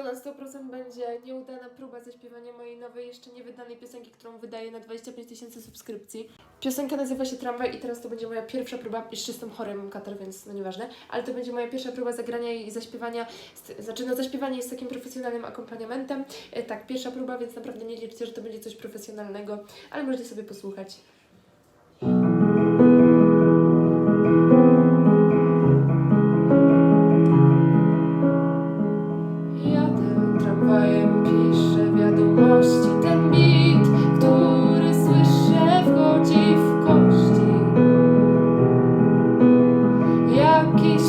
to na 100% będzie nieudana próba zaśpiewania mojej nowej, jeszcze niewydanej piosenki, którą wydaję na 25 tysięcy subskrypcji. Piosenka nazywa się Tramwaj i teraz to będzie moja pierwsza próba, jeszcze jestem chorym, mam katar, więc no nieważne, ale to będzie moja pierwsza próba zagrania i zaśpiewania, znaczy no zaśpiewanie jest takim profesjonalnym akompaniamentem. E, tak, pierwsza próba, więc naprawdę nie liczcie, że to będzie coś profesjonalnego, ale możecie sobie posłuchać. tramwajem pisze wiadomości Ten bit, który słyszę wchodzi w kości. Jakiś